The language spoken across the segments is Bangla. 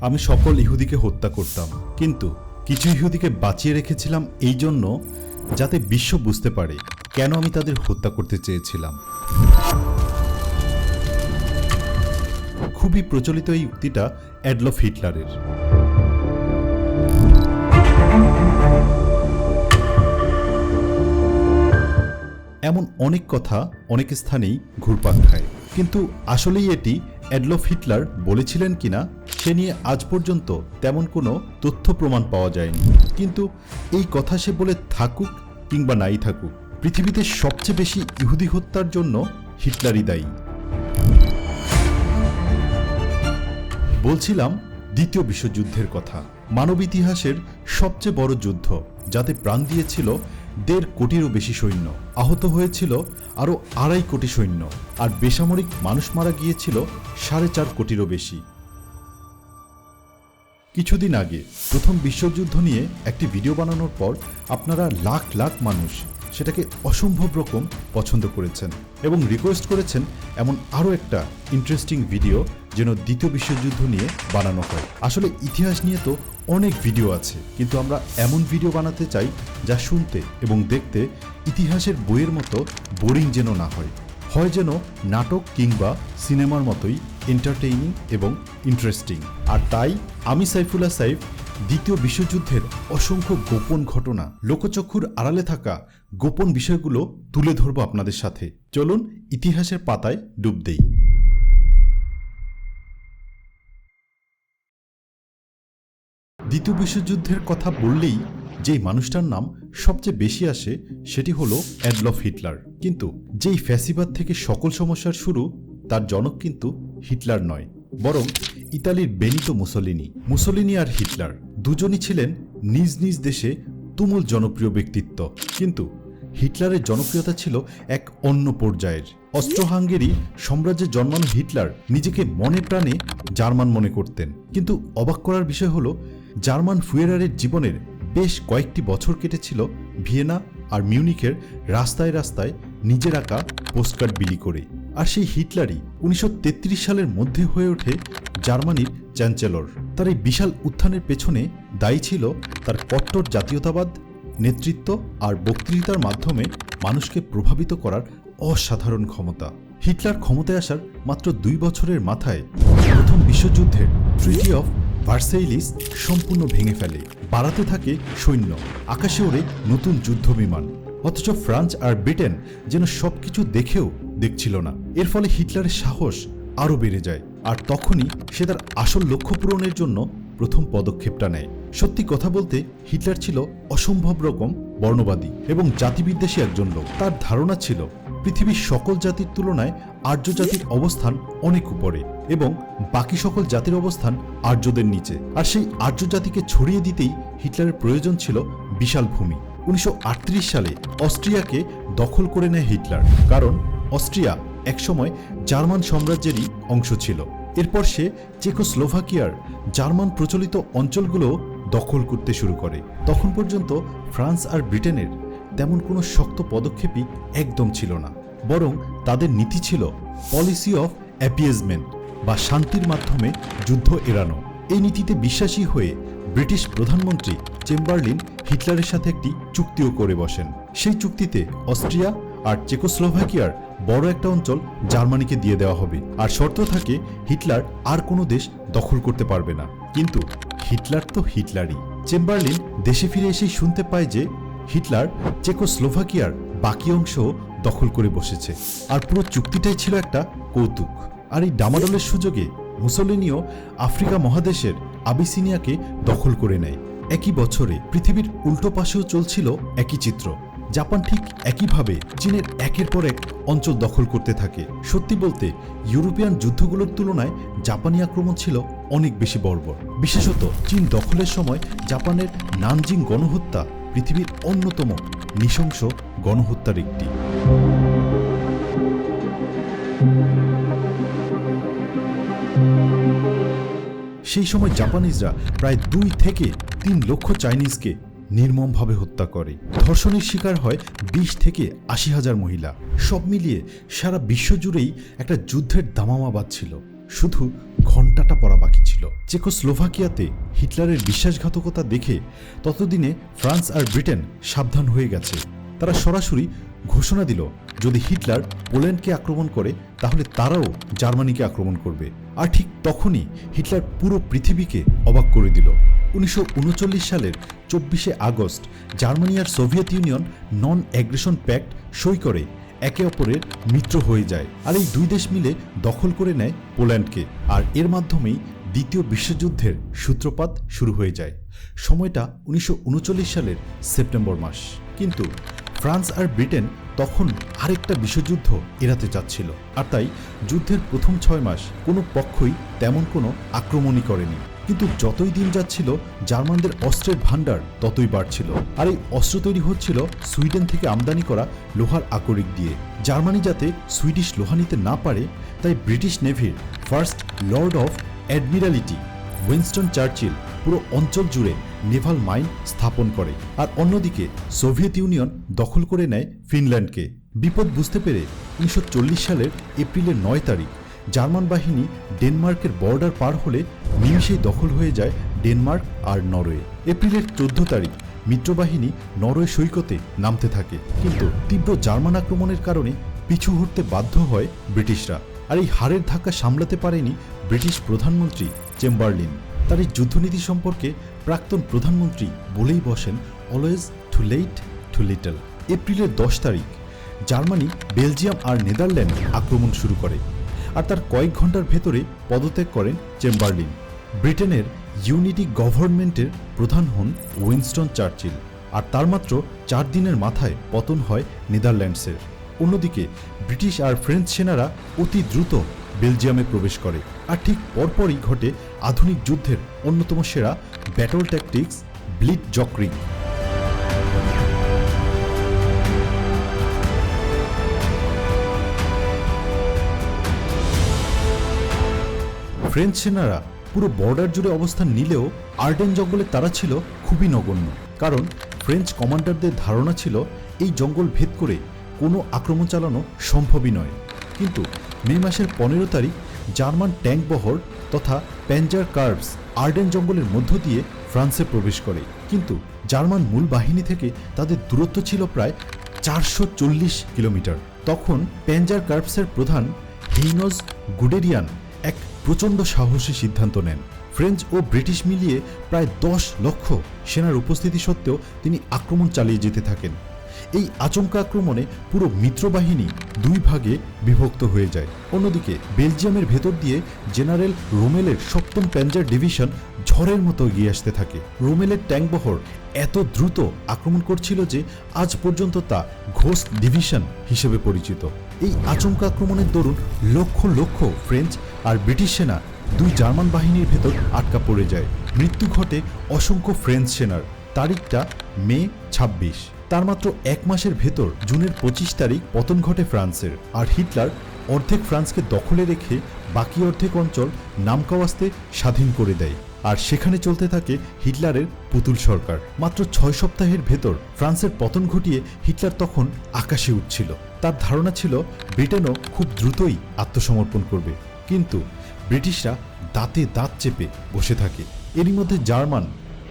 আমি সকল ইহুদিকে হত্যা করতাম। কিন্তু কিছু ইহুদিকে বাঁচিয়ে রেখেছিলাম এই জন্য যাতে বিশ্ব বুঝতে পারে কেন আমি তাদের হত্যা করতে চেয়েছিলাম। খুবই প্রচলিত এই উক্তিটা অ্যাডলফ হিটলারের। এমন অনেক কথা অনেক স্থানেই ঘুরপাক খায়। কিন্তু আসলেই এটি অ্যাডলফ হিটলার বলেছিলেন কিনা সে নিয়ে আজ পর্যন্ত তেমন কোনো তথ্য প্রমাণ পাওয়া যায়নি। কিন্তু এই কথা সে বলে থাকুক কিংবা নাই থাকুক, পৃথিবীতে সবচেয়ে বেশি ইহুদি হত্যার জন্য হিটলারই দায়ী। বলছিলাম দ্বিতীয় বিশ্বযুদ্ধের কথা। মানব ইতিহাসের সবচেয়ে বড় যুদ্ধ যাতে প্রাণ দিয়েছিল দেড় কোটিরও বেশি সৈন্য। আহত হয়েছিল আরও আড়াই কোটি সৈন্য আর বেসামরিক মানুষ মারা গিয়েছিল সাড়ে চার কোটিরও বেশি। কিছুদিন আগে প্রথম বিশ্বযুদ্ধ নিয়ে একটি ভিডিও বানানোর পর আপনারা লাখ লাখ মানুষ সেটাকে অসম্ভব রকম পছন্দ করেছেন এবং রিকোয়েস্ট করেছেন এমন আরও একটা ইন্টারেস্টিং ভিডিও যেন দ্বিতীয় বিশ্বযুদ্ধ নিয়ে বানানো হয়। আসলে ইতিহাস নিয়ে তো অনেক ভিডিও আছে, কিন্তু আমরা এমন ভিডিও বানাতে চাই যা শুনতে এবং দেখতে ইতিহাসের বইয়ের মতো বোরিং যেন না হয়। হয় যেন নাটক কিংবা সিনেমার মতোই এন্টারটেইনিং এবং ইন্টারেস্টিং আর তাই আমি সাইফুল্লাহ সাইফ দ্বিতীয় বিশ্বযুদ্ধের অসংখ্য গোপন ঘটনা। লোকচক্ষুর আড়ালে থাকা গোপন বিষয়গুলো তুলে ধরব আপনাদের সাথে। চলুন ইতিহাসের পাতায় ডুব দেই। দ্বিতীয় বিশ্বযুদ্ধের কথা বললেই যেই মানুষটার নাম সবচেয়ে বেশি আসে সেটি হলো অ্যাডলফ হিটলার। কিন্তু যেই ফ্যাসিবাদ থেকে সকল সমস্যার শুরু, তার জনক কিন্তু হিটলার নয়। বরং ইতালির বেনিতো মুসলিনি মুসলিনি আর হিটলার দুজনই ছিলেন নিজ নিজ দেশে তুমুল জনপ্রিয় ব্যক্তিত্ব। কিন্তু হিটলারের জনপ্রিয়তা ছিল এক অন্য পর্যায়ের। অস্ট্রো হাঙ্গেরি সাম্রাজ্যে জন্মানো হিটলার নিজেকে মনে প্রাণে জার্মান মনে করতেন। কিন্তু অবাক করার বিষয় হলো, জার্মান ফুয়েরারের জীবনের বেশ কয়েকটি বছর কেটেছিল ভিয়েনা আর মিউনিখের রাস্তায় রাস্তায় নিজের আঁকা পোস্টকার্ড বিলি করে। আর সেই হিটলারই উনিশশো তেত্রিশ সালের মধ্যে হয়ে ওঠে জার্মানির চ্যান্সেলর। তার এই বিশাল উত্থানের পেছনে দায়ী ছিল তার কট্টর জাতীয়তাবাদ, নেতৃত্ব আর বক্তৃতার মাধ্যমে মানুষকে প্রভাবিত করার অসাধারণ ক্ষমতা। হিটলার ক্ষমতায় আসার মাত্র দুই বছরের মাথায় প্রথম বিশ্বযুদ্ধের ট্রিটি অফ ভার্সেইলিস সম্পূর্ণ ভেঙে ফেলে, বাড়াতে থাকে সৈন্য, আকাশে ওড়ে নতুন যুদ্ধ বিমান অথচ ফ্রান্স আর ব্রিটেন যেন সবকিছু দেখেও দেখছিল না। এর ফলে হিটলারের সাহস আরও বেড়ে যায়, আর তখনই সে তার আসল লক্ষ্য পূরণের জন্য প্রথম পদক্ষেপটা নেয়। সত্যি কথা বলতে, হিটলার ছিল অসম্ভব রকম বর্ণবাদী এবং জাতিবিদ্বেষী একজন লোক। তার ধারণা ছিল, পৃথিবীর সকল জাতির তুলনায় আর্য জাতির অবস্থান অনেক উপরে এবং বাকি সকল জাতির অবস্থান আর্যদের নিচে। আর সেই আর্য জাতিকে ছড়িয়ে দিতেই হিটলারের প্রয়োজন ছিল বিশাল ভূমি। উনিশশো আটত্রিশ সালে অস্ট্রিয়াকে দখল করে নেয় হিটলার, কারণ অস্ট্রিয়া একসময় জার্মান সাম্রাজ্যেরই অংশ ছিল। এরপর সে চেকোস্লোভাকিয়ার জার্মান প্রচলিত অঞ্চলগুলো দখল করতে শুরু করে। তখন পর্যন্ত ফ্রান্স আর ব্রিটেনের তেমন কোনো শক্ত পদক্ষেপই একদম ছিল না, বরং তাদের নীতি ছিল পলিসি অফ অ্যাপিয়েজমেন্ট বা শান্তির মাধ্যমে যুদ্ধ এড়ানো। এই নীতিতে বিশ্বাসী হয়ে ব্রিটিশ প্রধানমন্ত্রী চেম্বারলিন হিটলারের সাথে একটি চুক্তিও করে বসেন। সেই চুক্তিতে অস্ট্রিয়া আর চেকোস্লোভাকিয়ার বড় একটা অঞ্চল জার্মানিকে দিয়ে দেওয়া হবে। আর শর্ত থাকে, হিটলার আর কোনো দেশ দখল করতে পারবে না। কিন্তু হিটলার তো হিটলারই। চেম্বারলিন দেশে ফিরে এসেই শুনতে পায় যে হিটলার চেকোস্লোভাকিয়ার বাকি অংশ দখল করে বসেছে। আর পুরো চুক্তিটাই ছিল একটা কৌতুক। আর এই ডামাডোলের সুযোগে মুসলিনিও আফ্রিকা মহাদেশের আবিসিনিয়াকে দখল করে নেয়। একই বছরে পৃথিবীর উল্টো পাশেও চলছিল একই চিত্র। জাপান ঠিক একইভাবে চীনের একের পর এক অঞ্চল দখল করতে থাকে। সত্যি বলতে, ইউরোপিয়ান যুদ্ধগুলোর তুলনায় জাপানি আক্রমণ ছিল অনেক বেশি বর্বর। বিশেষত চীন দখলের সময় জাপানের নানজিং গণহত্যা পৃথিবীর অন্যতম নৃশংস গণহত্যার একটি। সেই সময় জাপানিজরা প্রায় দুই থেকে তিন লক্ষ চাইনিজকে নির্মমভাবে হত্যা করে। ধর্ষণের শিকার হয় বিশ থেকে আশি হাজার মহিলা। সব মিলিয়ে সারা বিশ্বজুড়েই একটা যুদ্ধের দামামা বাজছিল শুধু ঘন্টাটা পড়া বাকি ছিল। চেকোস্লোভাকিয়াতে হিটলারের বিশ্বাসঘাতকতা দেখে ততদিনে ফ্রান্স আর ব্রিটেন সাবধান হয়ে গেছে। তারা সরাসরি ঘোষণা দিল, যদি হিটলার পোল্যান্ডকে আক্রমণ করে, তাহলে তারাও জার্মানিকে আক্রমণ করবে। আর ঠিক তখনই হিটলার পুরো পৃথিবীকে অবাক করে দিল। উনিশশো উনচল্লিশ সালের চব্বিশে আগস্ট, জার্মানি আর Soviet union non aggression pact সই করে, একে অপরের মিত্র হয়ে যায়। আর এই দুই দেশ মিলে দখল করে নেয় পোল্যান্ডকে। আর এর মাধ্যমেই দ্বিতীয় বিশ্বযুদ্ধের সূত্রপাত শুরু হয়ে যায়। সময়টা উনিশশো উনচল্লিশ সালের সেপ্টেম্বর মাস। কিন্তু ফ্রান্স আর ব্রিটেন তখন আরেকটা বিশ্বযুদ্ধ এড়াতে চাচ্ছিল। আর তাই যুদ্ধের প্রথম ছয় মাস কোনো পক্ষই তেমন কোনো আক্রমণই করেনি। কিন্তু যতই দিন যাচ্ছিল, জার্মানদের অস্ত্রের ভাণ্ডার ততই বাড়ছিল। আর এই অস্ত্র তৈরি হচ্ছিল সুইডেন থেকে আমদানি করা লোহার আকরিক দিয়ে। জার্মানি যাতে সুইডিশ লোহা নিতে না পারে, তাই British নেভির first lord of admiralty, Winston Churchill পুরো অঞ্চল জুড়ে নেভাল মাইন স্থাপন করে আর অন্যদিকে সোভিয়েত ইউনিয়ন দখল করে নেয় ফিনল্যান্ডকে। বিপদ বুঝতে পেরে উনিশশো চল্লিশ সালের এপ্রিলের নয় তারিখ জার্মান বাহিনী ডেনমার্কের বর্ডার পার হলে নিমিষেই দখল হয়ে যায় ডেনমার্ক আর নরওয়ে। এপ্রিলের চোদ্দ তারিখ মিত্রবাহিনী নরওয়ে সৈকতে নামতে থাকে, কিন্তু তীব্র জার্মান আক্রমণের কারণে পিছু হটতে বাধ্য হয় ব্রিটিশরা। আর এই হারের ধাক্কা সামলাতে পারেনি ব্রিটিশ প্রধানমন্ত্রী চেম্বারলিন। তার এই যুদ্ধনীতি সম্পর্কে প্রাক্তন প্রধানমন্ত্রী বলেই বসেন always too late too little এপ্রিলের দশ তারিখ, জার্মানি, বেলজিয়াম আর নেদারল্যান্ড আক্রমণ শুরু করে আর তার কয়েক ঘণ্টার ভেতরে পদত্যাগ করেন চেম্বারলিন। ব্রিটেনের ইউনিটি গভর্নমেন্টের প্রধান হন উইনস্টন চার্চিল আর তার মাত্র চার দিনের মাথায় পতন হয় নেদারল্যান্ডসের। অন্যদিকে ব্রিটিশ আর ফ্রেঞ্চ সেনারা অতি দ্রুত বেলজিয়ামে প্রবেশ করে। আর ঠিক পরপরই ঘটে আধুনিক যুদ্ধের অন্যতম সেরা battle tactics blitzkrieg French সেনারা পুরো বর্ডার জুড়ে অবস্থান নিলেও আর্ডেন জঙ্গলে তারা ছিল খুবই নগণ্য। কারণ ফ্রেঞ্চ কমান্ডারদের ধারণা ছিল, এই জঙ্গল ভেদ করে কোনো আক্রমণ চালানো সম্ভবই নয়। কিন্তু মে মাসের পনেরো তারিখ জার্মান ট্যাঙ্ক বহর তথা প্যাঞ্জার কার্ভস আর্ডেন জঙ্গলের মধ্য দিয়ে ফ্রান্সে প্রবেশ করে। কিন্তু জার্মান মূল বাহিনী থেকে তাদের দূরত্ব ছিল প্রায় চারশো চল্লিশ কিলোমিটার। তখন প্যাঞ্জার কার্ভসের প্রধান হেইনজ গুডেরিয়ান এক প্রচণ্ড সাহসী সিদ্ধান্ত নেন। ফ্রেঞ্চ ও ব্রিটিশ মিলিয়ে প্রায় দশ লক্ষ সেনার উপস্থিতি সত্ত্বেও তিনি আক্রমণ চালিয়ে যেতে থাকেন। এই আচমকা আক্রমণে পুরো মিত্রবাহিনী দুই ভাগে বিভক্ত হয়ে যায়। অন্যদিকে বেলজিয়ামের ভেতর দিয়ে জেনারেল রোমেলের সপ্তম প্যাঞ্জার ডিভিশন ঝড়ের মতো এগিয়ে আসতে থাকে। রোমেলের ট্যাঙ্কবহর এত দ্রুত আক্রমণ করছিল যে আজ পর্যন্ত তা ঘোষ ডিভিশন হিসেবে পরিচিত। এই আচমকা আক্রমণের দরুন লক্ষ লক্ষ ফ্রেঞ্চ আর ব্রিটিশ সেনা দুই জার্মান বাহিনীর ভেতর আটকা পড়ে যায়। মৃত্যু ঘটে অসংখ্য ফ্রেঞ্চ সেনার। তারিখটা মে ২৬ তার মাত্র এক মাসের ভেতর জুনের পঁচিশ তারিখ পতন ঘটে ফ্রান্সের। আর হিটলার অর্ধেক ফ্রান্সকে দখলে রেখে বাকি অর্ধেক অঞ্চল নামকাওয়াস্তে স্বাধীন করে দেয়। আর সেখানে চলতে থাকে হিটলারের পুতুল সরকার। মাত্র ছয় সপ্তাহের ভেতর ফ্রান্সের পতন ঘটিয়ে হিটলার তখন আকাশে উঠছিল। তার ধারণা ছিল, ব্রিটেনও খুব দ্রুতই আত্মসমর্পণ করবে। কিন্তু ব্রিটিশরা দাঁতে দাঁত চেপে বসে থাকে। এরই মধ্যে জার্মান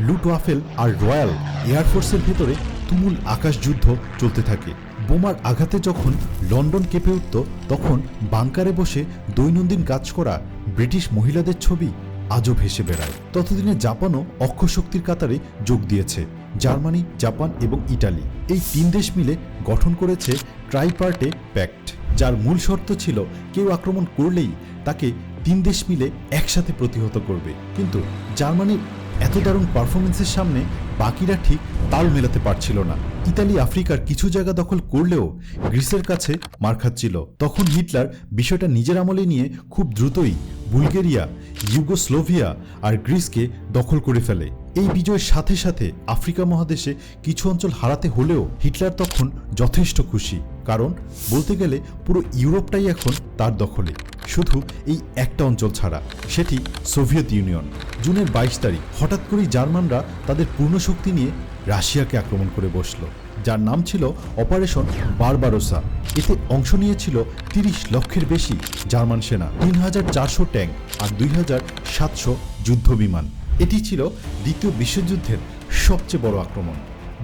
লুটওয়াফেল আর রয়্যাল এয়ারফোর্সের ভেতরে তুমুল আকাশযুদ্ধ চলতে থাকে। বোমার আঘাতে যখন লন্ডন কেঁপে উঠত, তখন বাংকারে বসে দৈনন্দিন কাজ করা ব্রিটিশ মহিলাদের ছবি আজও ভেসে বেড়ায়। ততদিনে জাপানও অক্ষশক্তির কাতারে যোগ দিয়েছে, জার্মানি, জাপান এবং ইটালি। এই তিন দেশ মিলে গঠন করেছে ট্রাইপার্টে প্যাক্ট, যার মূল শর্ত ছিল কেউ আক্রমণ করলেই তাকে তিন দেশ মিলে একসাথে প্রতিহত করবে। কিন্তু জার্মানির এত দারুণ পারফরমেন্সের সামনে বাকিরা ঠিক তাল মেলাতে পারছিল না। ইতালি, আফ্রিকার কিছু জায়গা দখল করলেও গ্রিসের কাছে মার খাচ্ছিল। তখন হিটলার বিষয়টা নিজের আমলে নিয়ে খুব দ্রুতই বুলগেরিয়া, ইউগোস্লোভিয়া আর গ্রিসকে দখল করে ফেলে। এই বিজয়ের সাথে সাথে আফ্রিকা মহাদেশে কিছু অঞ্চল হারাতে হলেও হিটলার তখন যথেষ্ট খুশি। কারণ বলতে গেলে পুরো ইউরোপটাই এখন তার দখলে। শুধু এই একটা অঞ্চল ছাড়া, সেটি সোভিয়েত ইউনিয়ন। জুনের বাইশ তারিখ হঠাৎ করেই জার্মানরা তাদের পূর্ণ শক্তি নিয়ে রাশিয়াকে আক্রমণ করে বসল, যার নাম ছিল অপারেশন বারবারোসা। এতে অংশ নিয়েছিল তিরিশ লক্ষের বেশি জার্মান সেনা, তিন হাজার চারশো ট্যাঙ্ক আর দুই হাজার সাতশো যুদ্ধ বিমান এটি ছিল দ্বিতীয় বিশ্বযুদ্ধের সবচেয়ে বড় আক্রমণ।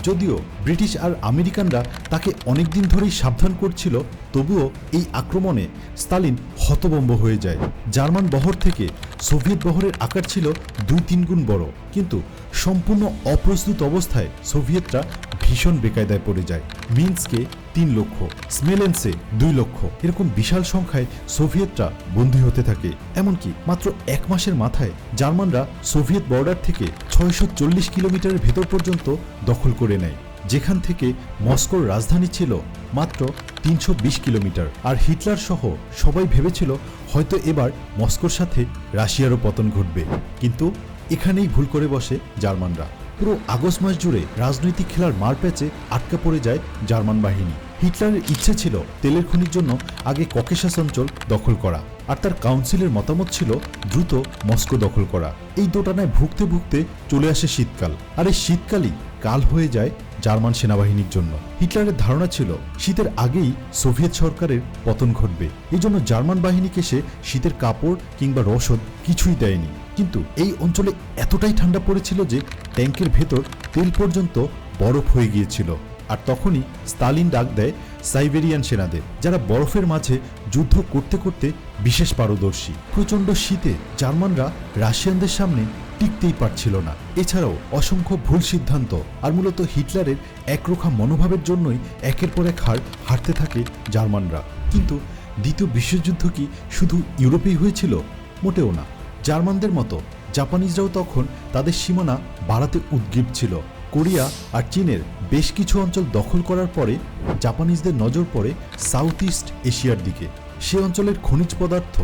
যদিও ব্রিটিশ আর আমেরিকানরা তাকে অনেকদিন ধরেই সাবধান করছিল, তবুও এই আক্রমণে স্তালিন হতবম্ব হয়ে যায়। জার্মান বহর থেকে সোভিয়েত বহরের আকার ছিল দুই তিন গুণ বড়। কিন্তু সম্পূর্ণ অপ্রস্তুত অবস্থায় সোভিয়েতরা ভীষণ বেকায়দায় পড়ে যায়। মিন্সকে তিন লক্ষ, স্মেলেন্সে দুই লক্ষ। এরকম বিশাল সংখ্যায় সোভিয়েতরা বন্দী হতে থাকে। এমনকি মাত্র এক মাসের মাথায় জার্মানরা সোভিয়েত বর্ডার থেকে ছয়শো চল্লিশ কিলোমিটারের ভেতর পর্যন্ত দখল করে নেয়। যেখান থেকে মস্কোর রাজধানী ছিল মাত্র তিনশো বিশ কিলোমিটার। আর হিটলার সহ সবাই ভেবেছিল হয়তো এবার মস্কোর সাথে রাশিয়ারও পতন ঘটবে। কিন্তু এখানেই ভুল করে বসে জার্মানরা। পুরো আগস্ট মাস জুড়ে রাজনৈতিক খেলার মারপ্যাচে আটকে পড়ে যায় জার্মান বাহিনী। হিটলারের ইচ্ছে ছিল তেলের খনির জন্য আগে ককেশাস অঞ্চল দখল করা, আর তার কাউন্সিলের মতামত ছিল দ্রুত মস্কো দখল করা। এই দোটানায় ভুগতে ভুগতে চলে আসে শীতকাল, আর এই শীতকালই কাল হয়ে যায় জার্মান সেনাবাহিনীর জন্য। হিটলারের ধারণা ছিল, শীতের আগেই সোভিয়েত সরকারের পতন ঘটবে। এই জন্য জার্মান বাহিনীকে সে শীতের কাপড় কিংবা রসদ কিছুই দেয়নি। কিন্তু এই অঞ্চলে এতটাই ঠান্ডা পড়েছিল যে ট্যাঙ্কের ভেতর তেল পর্যন্ত বরফ হয়ে গিয়েছিল। আর তখনই স্তালিন ডাক দেয় সাইবেরিয়ান সেনাদের, যারা বরফের মাঝে যুদ্ধ করতে করতে বিশেষ পারদর্শী। প্রচণ্ড শীতে জার্মানরা রাশিয়ানদের সামনে টিকতেই পারছিল না। এছাড়াও অসংখ্য ভুল সিদ্ধান্ত আর মূলত হিটলারের একরোখা মনোভাবের জন্যই একের পর এক হার হারতে থাকে জার্মানরা। কিন্তু দ্বিতীয় বিশ্বযুদ্ধ কি শুধু ইউরোপেই হয়েছিল? মোটেও না। জার্মানদের মতো জাপানিজরাও তখন তাদের সীমানা বাড়াতে উদ্গ্রীব ছিল। কোরিয়া আর চীনের বেশ কিছু অঞ্চল দখল করার পরে জাপানিজদের নজর পড়ে সাউথ ইস্ট এশিয়ার দিকে। সে অঞ্চলের খনিজ পদার্থ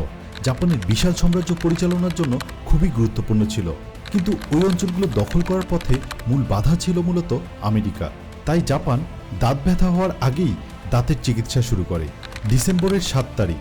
জাপানের বিশাল সাম্রাজ্য পরিচালনার জন্য খুবই গুরুত্বপূর্ণ ছিল। কিন্তু ওই অঞ্চলগুলো দখল করার পথে মূল বাধা ছিল মূলত আমেরিকা। তাই জাপান দাঁত ব্যথা হওয়ার আগেই দাঁতের চিকিৎসা শুরু করে। ডিসেম্বরের সাত তারিখ,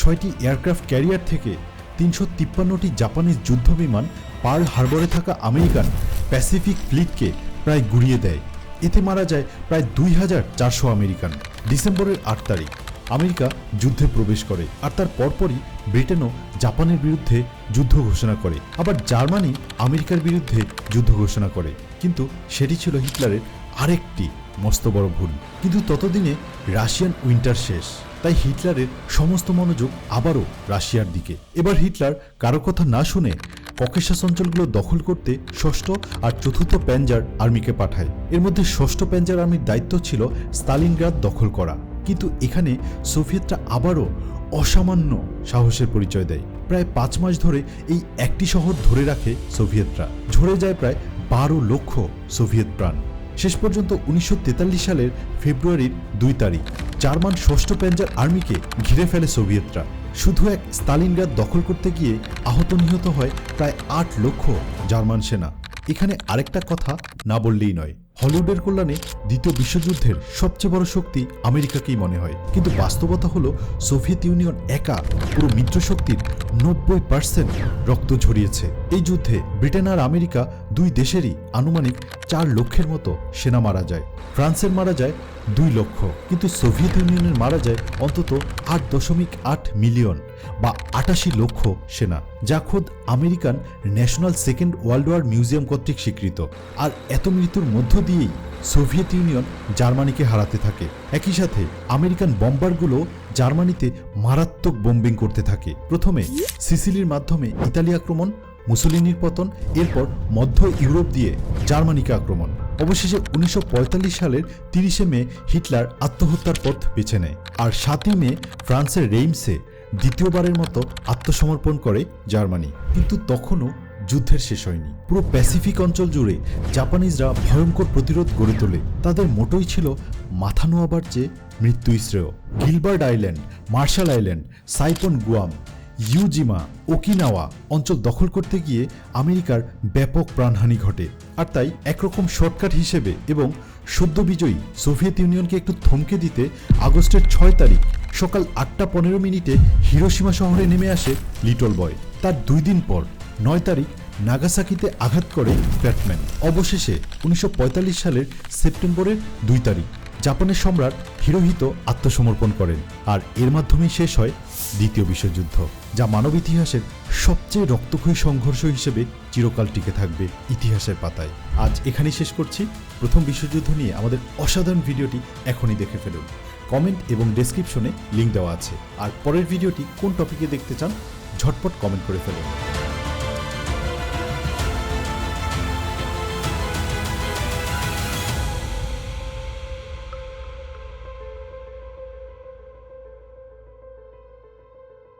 ছয়টি এয়ারক্রাফট ক্যারিয়ার থেকে তিনশো তিপ্পান্নটি জাপানিজ যুদ্ধবিমান পার্ল হারবরে থাকা আমেরিকান প্যাসিফিক ফ্লিটকে প্রায় গুড়িয়ে দেয়। এতে মারা যায় প্রায় দুই হাজার চারশো আমেরিকান। ডিসেম্বরের আট তারিখ আমেরিকা যুদ্ধে প্রবেশ করে আর তার পরপরই ব্রিটেনও জাপানের বিরুদ্ধে যুদ্ধ ঘোষণা করে। আবার জার্মানি আমেরিকার বিরুদ্ধে যুদ্ধ ঘোষণা করে। কিন্তু সেটি ছিল হিটলারের আরেকটি মস্ত বড় ভুল। কিন্তু ততদিনে রাশিয়ান উইন্টার শেষ। তাই হিটলারের সমস্ত মনোযোগ আবারও রাশিয়ার দিকে। এবার হিটলার কারও কথা না শুনে ককেশাস অঞ্চলগুলো দখল করতে ষষ্ঠ আর চতুর্থ প্যাঞ্জার আর্মিকে পাঠায়। এর মধ্যে ষষ্ঠ প্যাঞ্জার আর্মির দায়িত্ব ছিল স্তালিনগ্রাদ দখল করা। কিন্তু এখানে সোভিয়েতরা আবারও অসামান্য সাহসের পরিচয় দেয়। প্রায় পাঁচ মাস ধরে এই একটি শহর ধরে রাখে সোভিয়েতরা। ঝরে যায় প্রায় বারো লক্ষ সোভিয়েত প্রাণ। শেষ পর্যন্ত উনিশশো তেতাল্লিশ সালের ফেব্রুয়ারির দুই তারিখ, জার্মান ষষ্ঠ প্যাঞ্জার আর্মিকে ঘিরে ফেলে সোভিয়েতরা। শুধু এক স্তালিনগ্রাদ দখল করতে গিয়ে আহত নিহত হয় প্রায় আট লক্ষ জার্মান সেনা। এখানে আরেকটা কথা না বললেই নয়। হলিউডের কল্যাণে দ্বিতীয় বিশ্বযুদ্ধের সবচেয়ে বড় শক্তি আমেরিকাকেই মনে হয়। কিন্তু বাস্তবতা হলো, সোভিয়েত ইউনিয়ন একা পুরো মিত্রশক্তির নব্বই পার্সেন্ট রক্ত ঝরিয়েছে। এই যুদ্ধে ব্রিটেন আর আমেরিকা দুই দেশেরই আনুমানিক চার লক্ষের মতো সেনা মারা যায়। ফ্রান্সের মারা যায় দুই লক্ষ, কিন্তু সোভিয়েত ইউনিয়নের মারা যায় অন্তত আট দশমিক আট মিলিয়ন বা আটাশি লক্ষ সেনা, যা খোদ American national second world war museum কর্তৃক স্বীকৃত। আর এত মৃত্যুর মধ্য দিয়েই সোভিয়েত ইউনিয়ন জার্মানিকে হারাতে থাকে। একই সাথে আমেরিকান বম্বারগুলো জার্মানিতে মারাত্মক বোম্বিং করতে থাকে। প্রথমে সিসিলির মাধ্যমে ইতালি আক্রমণ মুসোলিনির পতন, এরপর মধ্য ইউরোপ দিয়ে জার্মানিকে আক্রমণ। অবশেষে উনিশশো সালের তিরিশে মে হিটলার আত্মহত্যার পথ বেছে নেয়। আর সাতই মে ফ্রান্সের রেইমসে দ্বিতীয়বারের মতো আত্মসমর্পণ করে জার্মানি। কিন্তু তখনও যুদ্ধের শেষ হয়নি। পুরো প্যাসিফিক অঞ্চল জুড়ে জাপানিজরা ভয়ঙ্কর প্রতিরোধ গড়ে তোলে। তাদের মোটোই ছিল মাথা নোয়াবার চেয়ে মৃত্যু শ্রেয়। Gilbert island, Marshall island, Saipan Guam Iwo Jima, Okinawa অঞ্চল দখল করতে গিয়ে আমেরিকার ব্যাপক প্রাণহানি ঘটে। আর তাই একরকম শর্টকাট হিসেবে এবং সদ্য বিজয়ী সোভিয়েত ইউনিয়নকে একটু থমকে দিতে আগস্টের ছয় তারিখ সকাল আটটা পনেরো মিনিটে হিরোসীমা শহরে নেমে আসে লিটল বয়। তার দুই দিন পর, নয় তারিখ, নাগাসাকিতে আঘাত করে ব্যাটম্যান। অবশেষে উনিশশো পঁয়তাল্লিশ সালের সেপ্টেম্বরের দুই তারিখ, জাপানের সম্রাট হিরোহিত আত্মসমর্পণ করেন। আর এর মাধ্যমেই শেষ হয় দ্বিতীয় বিশ্বযুদ্ধ, যা মানব ইতিহাসের সবচেয়ে রক্তক্ষয়ী সংঘর্ষ হিসেবে চিরকাল টিকে থাকবে ইতিহাসের পাতায়। আজ এখানেই শেষ করছি। প্রথম বিশ্বযুদ্ধ নিয়ে আমাদের অসাধারণ ভিডিওটি এখনই দেখে ফেলুন। কমেন্ট এবং ডেসক্রিপশনে লিঙ্ক দেওয়া আছে। আর পরের ভিডিওটি কোন টপিকে দেখতে চান, ঝটপট কমেন্ট করে ফেলুন।